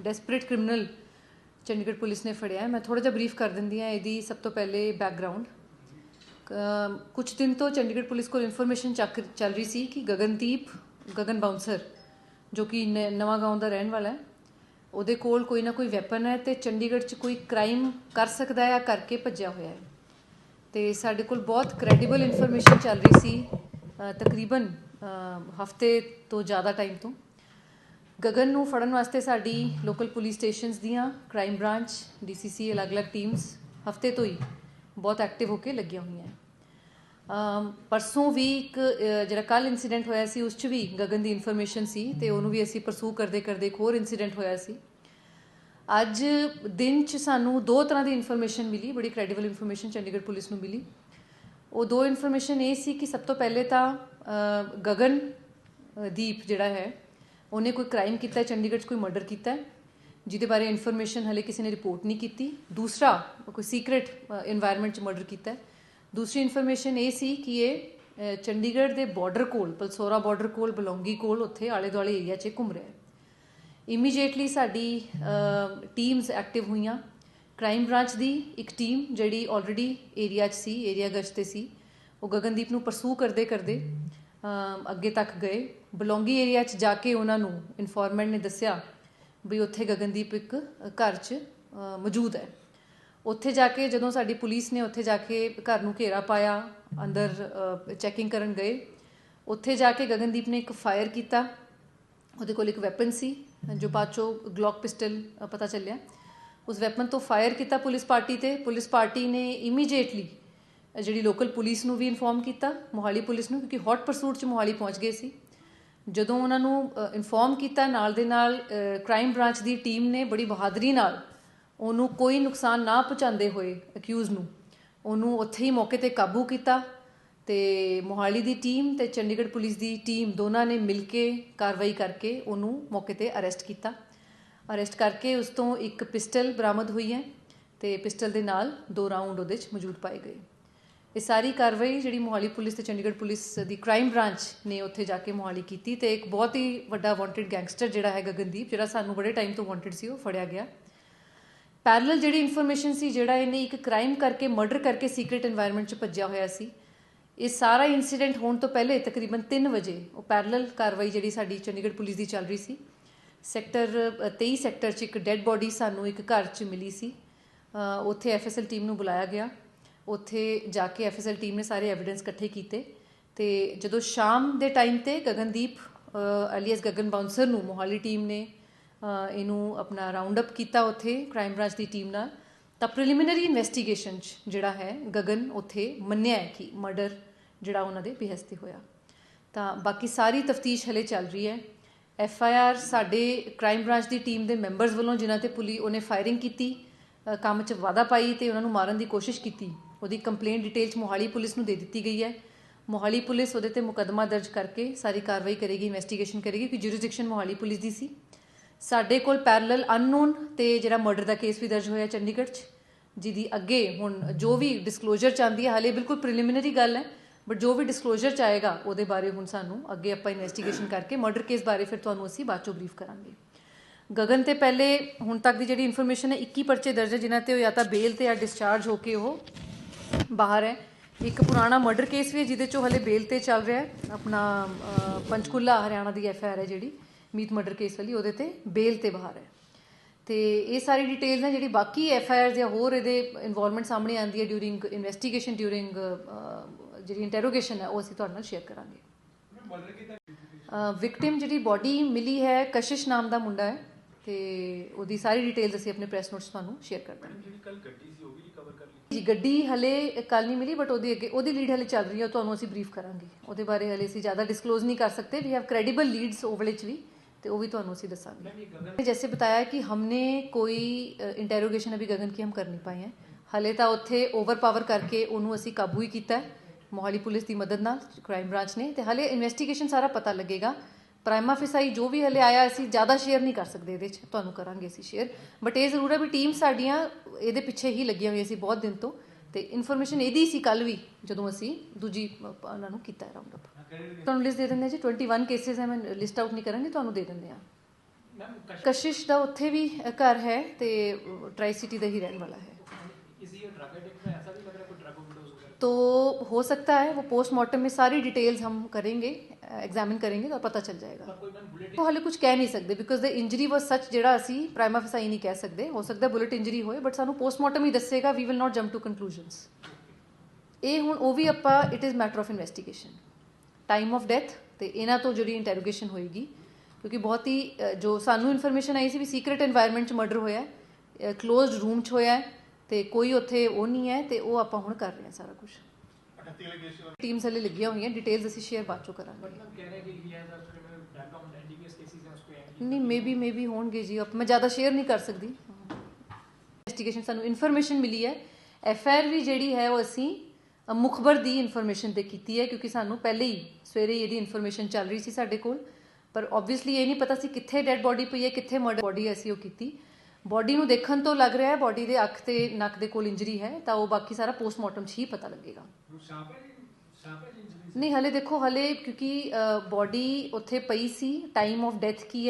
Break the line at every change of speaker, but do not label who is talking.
Desperate criminal Chandigarh police ਨੇ ਫੜਿਆ ਹੈ। ਮੈਂ ਥੋੜਾ ਜਿਹਾ ਬਰੀਫ ਕਰ ਦਿੰਦੀ ਹਾਂ ਇਹਦੀ ਸਭ ਤੋਂ ਪਹਿਲੇ ਬੈਕਗ੍ਰਾਉਂਡ ਕੁਝ ਦਿਨ ਤੋਂ ਚੰਡੀਗੜ੍ਹ ਪੁਲਿਸ ਕੋਲ ਇਨਫੋਰਮੇਸ਼ਨ ਚੱਕ ਚੱਲ ਰਹੀ ਸੀ ਕਿ ਗਗਨਦੀਪ, ਗਗਨ ਬਾਉਂਸਰ ਜੋ ਕਿ ਨਵਾਂ ਗਾਉਂ ਦਾ ਰਹਿਣ ਵਾਲਾ ਹੈ, ਉਹਦੇ ਕੋਲ ਕੋਈ ਨਾ ਕੋਈ ਵੈਪਨ ਹੈ ਤੇ ਚੰਡੀਗੜ੍ਹ 'ਚ ਕੋਈ ਕ੍ਰਾਈਮ ਕਰ ਸਕਦਾ ਹੈ ਜਾਂ ਕਰਕੇ ਭੱਜਿਆ ਹੋਇਆ ਹੈ। ਤੇ ਸਾਡੇ ਕੋਲ ਬਹੁਤ ਕ੍ਰੈਡੀਬਲ ਇਨਫੋਰਮੇਸ਼ਨ ਚੱਲ ਰਹੀ ਸੀ ਤਕਰੀਬਨ ਹਫ਼ਤੇ ਤੋਂ ਜ਼ਿਆਦਾ ਟਾਈਮ ਤੋਂ। ਗਗਨ ਨੂੰ ਫੜਨ ਵਾਸਤੇ ਸਾਡੀ ਲੋਕਲ ਪੁਲਿਸ ਸਟੇਸ਼ਨਸ ਦੀਆਂ ਕ੍ਰਾਈਮ ਬ੍ਰਾਂਚ ਡੀਸੀਸੀ ਅਲੱਗ-ਅਲੱਗ ਟੀਮਸ ਹਫ਼ਤੇ ਤੋਂ ਹੀ ਬਹੁਤ ਐਕਟਿਵ ਹੋ ਕੇ ਲੱਗੀਆਂ ਹੋਈਆਂ ਪਰਸੋਂ ਵੀ ਇੱਕ ਜਿਹੜਾ ਕੱਲ ਇਨਸੀਡੈਂਟ ਹੋਇਆ ਸੀ, ਉਸ 'ਚ ਵੀ ਗਗਨ ਦੀ ਇਨਫੋਰਮੇਸ਼ਨ ਸੀ ਤੇ ਉਹਨੂੰ ਵੀ ਅਸੀਂ ਪਰਸੂ ਕਰਦੇ ਕਰਦੇ ਇੱਕ ਹੋਰ ਇਨਸੀਡੈਂਟ ਹੋਇਆ ਸੀ। ਅੱਜ ਦਿਨ 'ਚ ਸਾਨੂੰ ਦੋ ਤਰ੍ਹਾਂ ਦੀ ਇਨਫੋਰਮੇਸ਼ਨ ਮਿਲੀ, ਬੜੀ ਕ੍ਰੈਡੀਬਲ ਇਨਫੋਰਮੇਸ਼ਨ ਚੰਡੀਗੜ੍ਹ ਪੁਲਿਸ ਨੂੰ ਮਿਲੀ। ਉਹ ਦੋ ਇਨਫੋਰਮੇਸ਼ਨ ਇਹ ਸੀ ਕਿ ਸਭ ਤੋਂ ਪਹਿਲੇ ਤਾਂ ਗਗਨ ਦੀਪ ਜਿਹੜਾ ਹੈ ਉਹਨੇ ਕੋਈ ਕ੍ਰਾਈਮ ਕੀਤਾ ਚੰਡੀਗੜ੍ਹ 'ਚ ਕੋਈ ਮਰਡਰ ਕੀਤਾ ਜਿਹਦੇ ਬਾਰੇ ਇਨਫੋਰਮੇਸ਼ਨ ਹਲੇ ਕਿਸੇ ਨੇ ਰਿਪੋਰਟ ਨਹੀਂ ਕੀਤੀ। ਦੂਸਰਾ ਕੋਈ ਸੀਕ੍ਰੀਟ এনवायरमेंट 'ਚ ਮਰਡਰ ਕੀਤਾ ਦੂਸਰੀ ਇਨਫੋਰਮੇਸ਼ਨ ਇਹ ਸੀ ਕਿ ਇਹ ਚੰਡੀਗੜ੍ਹ ਦੇ ਬਾਰਡਰ ਕੋਲ, ਪਲਸੋਰਾ ਬਾਰਡਰ ਕੋਲ, ਬਲੌਂਗੀ ਕੋਲ, ਉੱਥੇ ਆਲੇ ਦੁਆਲੇ ਏਰੀਆ 'ਚ ਘੁੰਮ ਰਿਹਾ ਹੈ। ਇਮੀਡੀਏਟਲੀ ਸਾਡੀ ਟੀਮਸ ਐਕਟਿਵ ਹੋਈਆਂ। ਕ੍ਰਾਈਮ ਬ੍ਰਾਂਚ ਦੀ ਇੱਕ ਟੀਮ ਜਿਹੜੀ ਆਲਰੇਡੀ ਏਰੀਆ 'ਚ ਸੀ ਏਰੀਆ ਗਸ਼ਤ ਤੇ ਸੀ, ਉਹ ਗਗਨਦੀਪ ਨੂੰ ਪਰਸੂ ਕਰਦੇ ਕਰਦੇ ਅੱਗੇ ਤੱਕ ਗਏ। ਬਲੌਂਗੀ ਏਰੀਆ 'ਚ ਜਾ ਕੇ ਉਹਨਾਂ ਨੂੰ ਇਨਫੋਰਮੈਂਟ ਨੇ ਦੱਸਿਆ ਵੀ ਉੱਥੇ ਗਗਨਦੀਪ ਇੱਕ ਘਰ 'ਚ ਮੌਜੂਦ ਹੈ। ਉੱਥੇ ਜਾ ਕੇ ਜਦੋਂ ਸਾਡੀ ਪੁਲਿਸ ਨੇ ਉੱਥੇ ਜਾ ਕੇ ਘਰ ਨੂੰ ਘੇਰਾ ਪਾਇਆ, ਅੰਦਰ ਚੈਕਿੰਗ ਕਰਨ ਗਏ, ਉੱਥੇ ਜਾ ਕੇ ਗਗਨਦੀਪ ਨੇ ਇੱਕ ਫਾਇਰ ਕੀਤਾ। ਉਹਦੇ ਕੋਲ ਇੱਕ ਵੈਪਨ ਸੀ, ਜੋ ਬਾਅਦ ਚੋਂ ਗਲੌਕ ਪਿਸਟਲ ਪਤਾ ਚੱਲਿਆ। ਉਸ ਵੈਪਨ ਤੋਂ ਫਾਇਰ ਕੀਤਾ ਪੁਲਿਸ ਪਾਰਟੀ ਤੇ। ਪੁਲਿਸ ਪਾਰਟੀ ਨੇ ਇਮੀਡੀਏਟਲੀ ਜਿਹੜੀ ਲੋਕਲ ਪੁਲਿਸ ਨੂੰ ਵੀ ਇਨਫੋਰਮ ਕੀਤਾ, ਮੋਹਾਲੀ ਪੁਲਿਸ ਨੂੰ, ਕਿਉਂਕਿ ਹੌਟ ਪਰਸੂਟ ਚ ਮੋਹਾਲੀ ਪਹੁੰਚ ਗਏ ਸੀ। ਜਦੋਂ ਉਹਨਾਂ ਨੂੰ ਇਨਫੋਰਮ ਕੀਤਾ, ਨਾਲ ਦੇ ਨਾਲ ਕ੍ਰਾਈਮ ਬ੍ਰਾਂਚ ਦੀ ਟੀਮ ਨੇ ਬੜੀ ਬਹਾਦਰੀ ਨਾਲ ਉਹਨੂੰ ਕੋਈ ਨੁਕਸਾਨ ਨਾ ਪਹੁੰਚਾਉਂਦੇ ਹੋਏ ਅਕਿਊਜ਼ ਨੂੰ, ਉਹਨੂੰ ਉੱਥੇ ਹੀ ਮੌਕੇ ਤੇ ਕਾਬੂ ਕੀਤਾ ਤੇ ਮੋਹਾਲੀ ਦੀ ਟੀਮ ਤੇ ਚੰਡੀਗੜ੍ਹ ਪੁਲਿਸ ਦੀ ਟੀਮ ਦੋਨਾਂ ਨੇ ਮਿਲ ਕੇ ਕਾਰਵਾਈ ਕਰਕੇ ਉਹਨੂੰ ਮੌਕੇ ਤੇ ਅਰੈਸਟ ਕੀਤਾ। ਅਰੈਸਟ ਕਰਕੇ ਉਸ ਤੋਂ ਇੱਕ ਪਿਸਟਲ ਬਰਾਮਦ ਹੋਈ ਹੈ ਤੇ ਪਿਸਟਲ ਦੇ ਨਾਲ ਦੋ ਰਾਉਂਡ ਉਹਦੇ 'ਚ ਮੌਜੂਦ ਪਾਏ ਗਏ। ਇਹ ਸਾਰੀ ਕਾਰਵਾਈ ਜਿਹੜੀ ਮੋਹਾਲੀ ਪੁਲਿਸ ਤੇ ਚੰਡੀਗੜ੍ਹ ਪੁਲਿਸ ਦੀ ਕ੍ਰਾਈਮ ਬ੍ਰਾਂਚ ਨੇ ਉੱਥੇ ਜਾ ਕੇ ਮੋਹਾਲੀ ਕੀਤੀ ਤੇ ਇੱਕ ਬਹੁਤ ਹੀ ਵੱਡਾ ਵਾਂਟਡ ਗੈਂਗਸਟਰ ਜਿਹੜਾ ਹੈ ਗਗਨਦੀਪ ਜਿਹੜਾ ਸਾਨੂੰ ਬੜੇ ਟਾਈਮ ਤੋਂ ਵਾਂਟਡ ਸੀ, ਉਹ ਫੜਿਆ ਗਿਆ। ਪੈਰਲਲ ਜਿਹੜੀ ਇਨਫੋਰਮੇਸ਼ਨ ਸੀ, ਜਿਹੜਾ ਇਹਨੇ ਇੱਕ ਕ੍ਰਾਈਮ ਕਰਕੇ ਮਰਡਰ ਕਰਕੇ ਸੀਕ੍ਰੀਟ এনवायरमेंट 'ਚ ਭੱਜਿਆ ਹੋਇਆ ਸੀ, ਇਹ ਸਾਰਾ ਇਨਸੀਡੈਂਟ ਹੋਣ ਤੋਂ ਪਹਿਲੇ ਤਕਰੀਬਨ 3 ਵਜੇ ਉਹ ਪੈਰਲਲ ਕਾਰਵਾਈ ਜਿਹੜੀ ਸਾਡੀ ਚੰਡੀਗੜ੍ਹ ਪੁਲਿਸ ਦੀ ਚੱਲ ਰਹੀ ਸੀ। ਸੈਕਟਰ 23 ਸੈਕਟਰ 'ਚ ਇੱਕ ਡੈੱਡ ਬੋਡੀ ਸਾਨੂੰ ਇੱਕ ਘਰ 'ਚ ਮਿਲੀ ਸੀ। ਉੱਥੇ ਐਫਐਸਐਲ ਟੀਮ ਨੂੰ ਬੁਲਾਇਆ ਗਿਆ। ਉੱਥੇ ਜਾ ਕੇ ਐਫਐਸਐਲ ਟੀਮ ਨੇ ਸਾਰੇ ਐਵੀਡੈਂਸ ਇਕੱਠੇ ਕੀਤੇ ਤੇ ਜਦੋਂ ਸ਼ਾਮ ਦੇ ਟਾਈਮ ਤੇ ਗਗਨਦੀਪ ਅਲੀਅਸ ਗਗਨ ਬਾਉਂਸਰ ਨੂੰ ਮੋਹਾਲੀ ਟੀਮ ਨੇ ਇਹਨੂੰ ਆਪਣਾ ਰਾਉਂਡ ਅਪ ਕੀਤਾ ਉੱਥੇ ਕ੍ਰਾਈਮ ਬ੍ਰਾਂਚ ਦੀ ਟੀਮ ਨਾਲ, ਤਾਂ ਪ੍ਰੀਲਿਮਿਨਰੀ ਇਨਵੈਸਟੀਗੇਸ਼ਨ 'ਚ ਜਿਹੜਾ ਹੈ ਗਗਨ ਉੱਥੇ ਮੰਨਿਆ ਹੈ ਕਿ ਮਰਡਰ ਜਿਹੜਾ ਉਹਨਾਂ ਦੇ ਬਿਹਸ ਤੇ ਹੋਇਆ। ਤਾਂ ਬਾਕੀ ਸਾਰੀ ਤਫਤੀਸ਼ ਹਲੇ ਚੱਲ ਰਹੀ ਹੈ। ਐਫ ਆਈ ਆਰ ਸਾਡੇ ਕ੍ਰਾਈਮ ਬ੍ਰਾਂਚ ਦੀ ਟੀਮ ਦੇ ਮੈਂਬਰਸ ਵੱਲੋਂ ਜਿਨ੍ਹਾਂ ਤੇ ਪੁਲੀ, ਉਹਨੇ ਫਾਇਰਿੰਗ ਕੀਤੀ ਕੰਮ 'ਚ ਵਾਧਾ ਪਾਈ ਤੇ ਉਹਨਾਂ ਨੂੰ ਮਾਰਨ ਦੀ ਕੋਸ਼ਿਸ਼ ਕੀਤੀ। ਉਹਦੀ ਕੰਪਲੇਂਟ ਡਿਟੇਲ 'ਚ ਮੋਹਾਲੀ ਪੁਲਿਸ ਨੂੰ ਦੇ ਦਿੱਤੀ ਗਈ ਹੈ। ਮੋਹਾਲੀ ਪੁਲਿਸ ਉਹਦੇ ਤੇ ਮੁਕੱਦਮਾ ਦਰਜ ਕਰਕੇ ਸਾਰੀ ਕਾਰਵਾਈ ਕਰੇਗੀ ਇਨਵੈਸਟੀਗੇਸ਼ਨ ਕਰੇਗੀ ਕਿ ਜੁਰਿਸਡਿਕਸ਼ਨ ਮੋਹਾਲੀ ਪੁਲਿਸ ਦੀ ਸੀ। ਸਾਡੇ ਕੋਲ ਪੈਰਲਲ ਅਨਨੋਨ ਤੇ ਜਿਹੜਾ ਮਰਡਰ ਦਾ ਕੇਸ ਵੀ ਦਰਜ ਹੋਇਆ ਚੰਡੀਗੜ੍ਹ 'ਚ, ਜਿਹਦੀ ਅੱਗੇ ਹੁਣ ਜੋ ਵੀ ਡਿਸਕਲੋਜ਼ਰ ਚਾਹੁੰਦੀ ਹੈ, ਹਾਲੇ ਬਿਲਕੁਲ ਪ੍ਰੀਲਿਮਿਨਰੀ ਗੱਲ ਹੈ ਬਟ ਜੋ ਵੀ ਡਿਸਕਲੋਜ਼ਰ ਚਾਹੇਗਾ ਉਹਦੇ ਬਾਰੇ ਹੁਣ ਸਾਨੂੰ ਅੱਗੇ ਆਪਾਂ ਇਨਵੈਸਟੀਗੇਸ਼ਨ ਕਰਕੇ ਮਰਡਰ ਕੇਸ ਬਾਰੇ ਫਿਰ ਤੁਹਾਨੂੰ ਅਸੀਂ ਬਾਅਦ ਚੋਂ ਬਰੀਫ ਕਰਾਂਗੇ। ਗਗਨ ਤੇ ਪਹਿਲੇ ਹੁਣ ਤੱਕ ਦੀ ਜਿਹੜੀ ਇਨਫੋਰਮੇਸ਼ਨ ਹੈ 21 ਪਰਚੇ ਦਰਜ ਹੈ ਜਿਨ੍ਹਾਂ ਤੇ ਉਹ ਜਾਂ ਤਾਂ ਬੇਲ ਤੇ ਜਾਂ ਡਿਸਚਾਰਜ ਹੋ ਕੇ ਉਹ ਬਾਹਰ ਹੈ। ਇੱਕ ਪੁਰਾਣਾ ਮਰਡਰ ਕੇਸ ਵੀ ਹੈ ਜਿਹਦੇ ਚੋਂ ਹਲੇ ਬੇਲ ਤੇ ਚੱਲ ਰਿਹਾ ਹੈ। ਆਪਣਾ ਅ, ਪੰਚਕੂਲਾ ਹਰਿਆਣਾ ਦੀ ਐਫ ਆਈ ਆਰ ਹੈ ਜਿਹੜੀ ਮੀਤ ਮਰਡਰ ਕੇਸ ਵਾਲੀ ਉਹਦੇ ਤੇ ਬੇਲ ਤੇ ਬਾਹਰ ਹੈ। ਤੇ ਇਹ ਸਾਰੀ ਡਿਟੇਲਸ ਨੇ ਜਿਹੜੀ ਬਾਕੀ ਐਫ ਆਈ ਆਰ ਜਾਂ ਹੋਰ ਇਹਦੇ ਇਨਵੋਲਵਮੈਂਟ ਸਾਹਮਣੇ ਆਉਂਦੀ ਹੈ ਡਿਊਰਿੰਗ ਇਨਵੈਸਟੀਗੇਸ਼ਨ ਡਿਊਰਿੰਗ ਜਿਹੜੀ ਇੰਟਰੋਗੇਸ਼ਨ ਹੈ ਉਹ ਅਸੀਂ ਤੁਹਾਡੇ ਨਾਲ ਸ਼ੇਅਰ ਕਰਾਂਗੇ। ਵਿਕਟਿਮ ਜਿਹੜੀ ਬਾਡੀ ਮਿਲੀ ਹੈ ਕਸ਼ਿਸ਼ ਨਾਮ ਦਾ ਮੁੰਡਾ ਹੈ। ਤੇ ਉਹਦੀ ਸਾਰੀ ਡਿਟੇਲਸ ਅਸੀਂ ਆਪਣੇ ਪ੍ਰੈਸ ਨੋਟਸ ਤੁਹਾਨੂੰ ਸ਼ੇਅਰ ਕਰ ਦਾਂਗੇ
ਜਿਹੜੀ ਕੱਲ ਗੱਡੀ ਸੀ ਉਹ ਵੀ ਰਿਕਵਰ ਕਰ ਲਈ
ਜੀ ਗੱਡੀ ਹਲੇ ਕੱਲ ਨਹੀਂ ਮਿਲੀ ਬਟ ਉਹਦੀ ਅੱਗੇ ਉਹਦੀ ਲੀਡ ਹਲੇ ਚੱਲ ਰਹੀ ਹੈ ਉਹ ਤੁਹਾਨੂੰ ਅਸੀਂ ਬਰੀਫ ਕਰਾਂਗੇ ਉਹਦੇ ਬਾਰੇ ਹਲੇ ਅਸੀਂ ਜ਼ਿਆਦਾ ਡਿਸਕਲੋਜ਼ ਨਹੀਂ ਕਰ ਸਕਦੇ ਵੀ ਹੈਵ ਕ੍ਰੈਡੀਬਲ ਲੀਡਸ ਉਹ ਵਾਲੇ ਚ ਵੀ ਤੇ वो भी तो उसी दसांगे जैसे बताया कि हमने कोई इंटेरोगेशन अभी गगन की हम कर नहीं पाए हैं ਹਲੇ ਤਾਂ ਉੱਥੇ ਓਵਰਪਾਵਰ ਕਰਕੇ ਉਹਨੂੰ ਅਸੀਂ ਕਾਬੂ ਹੀ ਕੀਤਾ ਹੈ ਮੋਹਾਲੀ ਪੁਲਿਸ ਦੀ ਮਦਦ ਨਾਲ ਕ੍ਰਾਈਮ ਬ੍ਰਾਂਚ ਨੇ ਤੇ ਹਲੇ ਇਨਵੈਸਟੀਗੇਸ਼ਨ ਸਾਰਾ ਪਤਾ ਲੱਗੇਗਾ ਪ੍ਰਾਈਮਾ ਫਿਸਾਈ ਜੋ ਵੀ ਹਲੇ ਆਇਆ ਅਸੀਂ ਜ਼ਿਆਦਾ ਸ਼ੇਅਰ ਨਹੀਂ ਕਰ ਸਕਦੇ ਇਹਦੇ 'ਚ ਤੁਹਾਨੂੰ ਕਰਾਂਗੇ ਅਸੀਂ ਸ਼ੇਅਰ ਬਟ ਇਹ ਜ਼ਰੂਰ ਹੈ ਵੀ ਟੀਮ ਸਾਡੀਆਂ ਇਹਦੇ ਪਿੱਛੇ ਹੀ ਲੱਗੀਆਂ ਹੋਈਆਂ ਸੀ ਬਹੁਤ ਦਿਨ ਤੋਂ ਤੇ ਇਨਫੋਰਮੇਸ਼ਨ ਇਹਦੀ ਸੀ ਕੱਲ ਵੀ ਜਦੋਂ ਅਸੀਂ ਦੂਜੀ ਅ, ਉਹਨਾਂ ਨੂੰ ਕੀਤਾ ਰਾਉਂਡ ਅਪ ਤੁਹਾਨੂੰ ਲਿਸਟ ਦੇ ਦਿੰਦੇ ਹਾਂ ਜੀ 21 ਕੇਸਿਸ ਹੈ ਮੈਂ ਲਿਸਟ ਆਊਟ ਨਹੀਂ ਕਰਾਂਗੀ ਤੁਹਾਨੂੰ ਦੇ ਦਿੰਦੇ ਆ
मैम
ਕਸ਼ਿਸ਼ ਦਾ ਉੱਥੇ ਵੀ ਘਰ ਹੈ ਤੇ ਟਰਾਈ ਸਿਟੀ ਦਾ ਹੀ ਰਹਿਣ ਵਾਲਾ ਹੈ
इसी ये ड्रग एडिक्ट में ऐसा भी लग रहा है कोई ड्रग ओवरडोज वगैरह
तो हो सकता है वो पोस्टमार्टम में सारी डिटेल्स हम करेंगे ਐਗਜ਼ਾਮਿਨ ਕਰਾਂਗੇ
ਤਾਂ ਪਤਾ ਚੱਲ ਜਾਏਗਾ
ਉਹ ਹਲੇ ਕੁਝ ਕਹਿ ਨਹੀਂ ਸਕਦੇ ਬਿਕੋਜ਼ ਦੇ ਇੰਜਰੀ ਵਾਸ ਸੱਚ ਜਿਹੜਾ ਅਸੀਂ ਪ੍ਰਾਈਮਾ ਫਸਾਈ ਨਹੀਂ ਕਹਿ ਸਕਦੇ ਹੋ ਸਕਦਾ ਬੁਲਟ ਇੰਜਰੀ ਹੋਏ ਬਟ ਸਾਨੂੰ ਪੋਸਟਮਾਰਟਮ ਹੀ ਦੱਸੇਗਾ we will not jump to conclusions ਇਹ ਹੁਣ ਉਹ ਵੀ ਆਪਾਂ it is matter of investigation time of death ਤੇ ਇਹਨਾਂ ਤੋਂ ਜਿਹੜੀ ਇੰਟਰੋਗੇਸ਼ਨ ਹੋਏਗੀ ਕਿਉਂਕਿ ਬਹੁਤ ਹੀ ਜੋ ਸਾਨੂੰ ਇਨਫੋਰਮੇਸ਼ਨ ਆਈ ਸੀ ਵੀ ਸੀਕ੍ਰੀਟ এনवायरमेंट 'ਚ ਮਰਡਰ ਹੋਇਆ ਹੈ ক্লোਜ਼ਡ ਰੂਮ 'ਚ ਹੋਇਆ ਹੈ ਤੇ ਕੋਈ ਉੱਥੇ ਉਹ ਨਹੀਂ ਹੈ ਤੇ ਉਹ ਆਪਾਂ ਹੁਣ ਕਰ ਰਹੇ ਹਾਂ ਸਾਰਾ ਕੁਝ ਟੀਮਸ ਹਲੇ ਲੱਗੀਆਂ ਹੋਈਆਂ ਡਿਟੇਲਸ ਅਸੀਂ ਸ਼ੇਅਰ ਬਾਅਦ ਚੋਂ ਕਰਾਂਗੇ।
ਮਤਲਬ ਕਹਿ ਰਹੇ ਕਿ ਲਿਆ ਜਾ ਸਕਦਾ ਬੈਕਗ੍ਰਾਉਂਡ ਕੇਸਿਸ ਜਾਂ ਉਸ ਕੋਈ
ਨਹੀਂ ਮੇਬੀ ਮੇਬੀ ਹੋਣਗੇ ਜੀ। ਮੈਂ ਜ਼ਿਆਦਾ ਸ਼ੇਅਰ ਨਹੀਂ ਕਰ ਸਕਦੀ। ਇਨਵੈਸਟੀਗੇਸ਼ਨ ਸਾਨੂੰ ਇਨਫੋਰਮੇਸ਼ਨ ਮਿਲੀ ਹੈ। ਐਫ ਵੀ ਜਿਹੜੀ ਹੈ ਉਹ ਅਸੀਂ ਮੁਖਬਰ ਦੀ ਇਨਫੋਰਮੇਸ਼ਨ ਤੇ ਕੀਤੀ ਹੈ ਕਿਉਂਕਿ ਸਾਨੂੰ ਪਹਿਲੇ ਹੀ ਸਵੇਰੇ ਇਹਦੀ ਇਨਫੋਰਮੇਸ਼ਨ ਚੱਲ ਰਹੀ ਸੀ ਸਾਡੇ ਕੋਲ। ਪਰ ਆਬਵੀਅਸਲੀ ਇਹ ਨਹੀਂ ਪਤਾ ਸੀ ਕਿੱਥੇ ਡੈੱਡ ਬਾਡੀ ਪਈ ਹੈ ਕਿੱਥੇ ਮਰਡਰ ਬਾਡੀ ਅਸੀਂ ਉਹ ਕੀਤੀ। ਬਾਡੀ ਨੂੰ ਦੇਖਣ ਤੋਂ ਲੱਗ ਰਿਹਾ ਹੈ ਬਾਡੀ ਦੇ ਅੱਖ ਤੇ ਨੱਕ ਦੇ ਕੋਲ ਇੰਜਰੀ ਹੈ ਤਾਂ ਉਹ ਬਾਕੀ ਸਾਰਾ ਪੋਸਟਮਾਰਟਮ 'ਚ ਹੀ ਪਤਾ ਲੱਗੇਗਾ। ਨਹੀਂ ਹਲੇ ਦੇਖੋ ਹਲੇ ਕਿਉਂਕਿ ਬਾਡੀ ਉੱਥੇ ਪਈ ਸੀ ਟਾਈਮ ਆਫ ਡੈਥ ਕੀ